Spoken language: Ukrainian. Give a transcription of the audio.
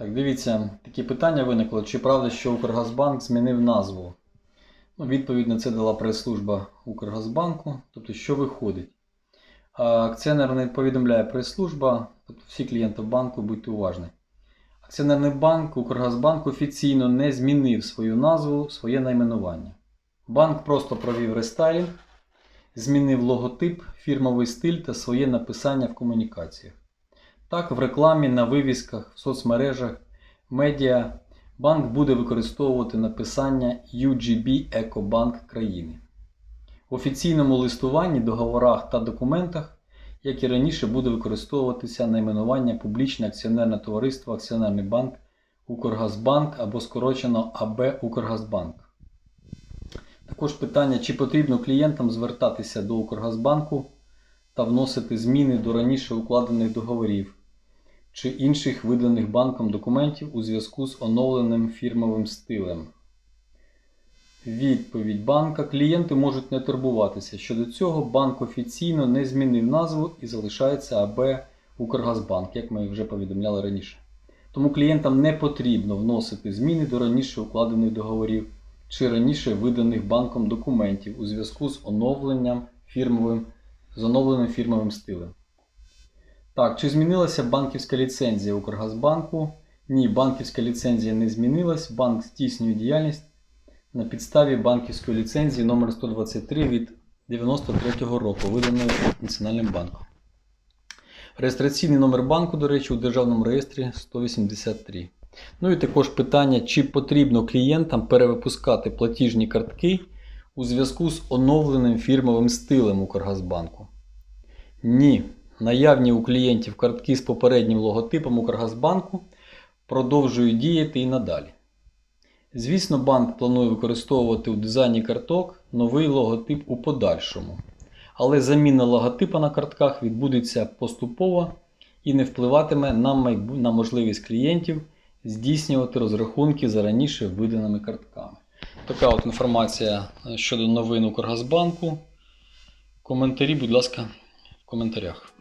Так, дивіться, такі питання виникло. Чи правда, що Укргазбанк змінив назву? Ну, відповідь на це дала прес-служба Укргазбанку. Тобто, що виходить? А, Акціонерний повідомляє прес-служба, тобто всі клієнти банку, будьте уважні. Акціонерний банк Укргазбанк офіційно не змінив свою назву, своє найменування. Банк просто провів рестайлінг, змінив логотип, фірмовий стиль та своє написання в комунікаціях. Так, в рекламі, на вивісках, в соцмережах, медіа банк буде використовувати написання UGB Екобанк країни. В офіційному листуванні, договорах та документах, як і раніше, буде використовуватися найменування Публічне акціонерне товариство Акціонерний банк Укргазбанк або скорочено АБ Укргазбанк. Також питання, чи потрібно клієнтам звертатися до Укргазбанку та вносити зміни до раніше укладених договорів чи інших виданих банком документів у зв'язку з оновленим фірмовим стилем. Відповідь банка. Клієнти можуть не турбуватися. Щодо цього, банк офіційно не змінив назву і залишається АБ Укргазбанк, як ми вже повідомляли раніше. Тому клієнтам не потрібно вносити зміни до раніше укладених договорів чи раніше виданих банком документів у зв'язку з оновленням фірмовим, з оновленим фірмовим стилем. Так, чи змінилася банківська ліцензія Укргазбанку? Ні, банківська ліцензія не змінилась. Банк здійснює діяльність на підставі банківської ліцензії номер 123 від 93 року, виданої Національним банком. Реєстраційний номер банку, до речі, у Державному реєстрі 183. Ну і також питання, чи потрібно клієнтам перевипускати платіжні картки у зв'язку з оновленим фірмовим стилем Укргазбанку. Ні. Наявні у клієнтів картки з попереднім логотипом Укргазбанку продовжують діяти і надалі. Звісно, банк планує використовувати у дизайні карток новий логотип у подальшому. Але заміна логотипа на картках відбудеться поступово і не впливатиме на, майбу... на можливість клієнтів здійснювати розрахунки за раніше виданими картками. Така от інформація щодо новин Укргазбанку. Коментарі, будь ласка, коментарях.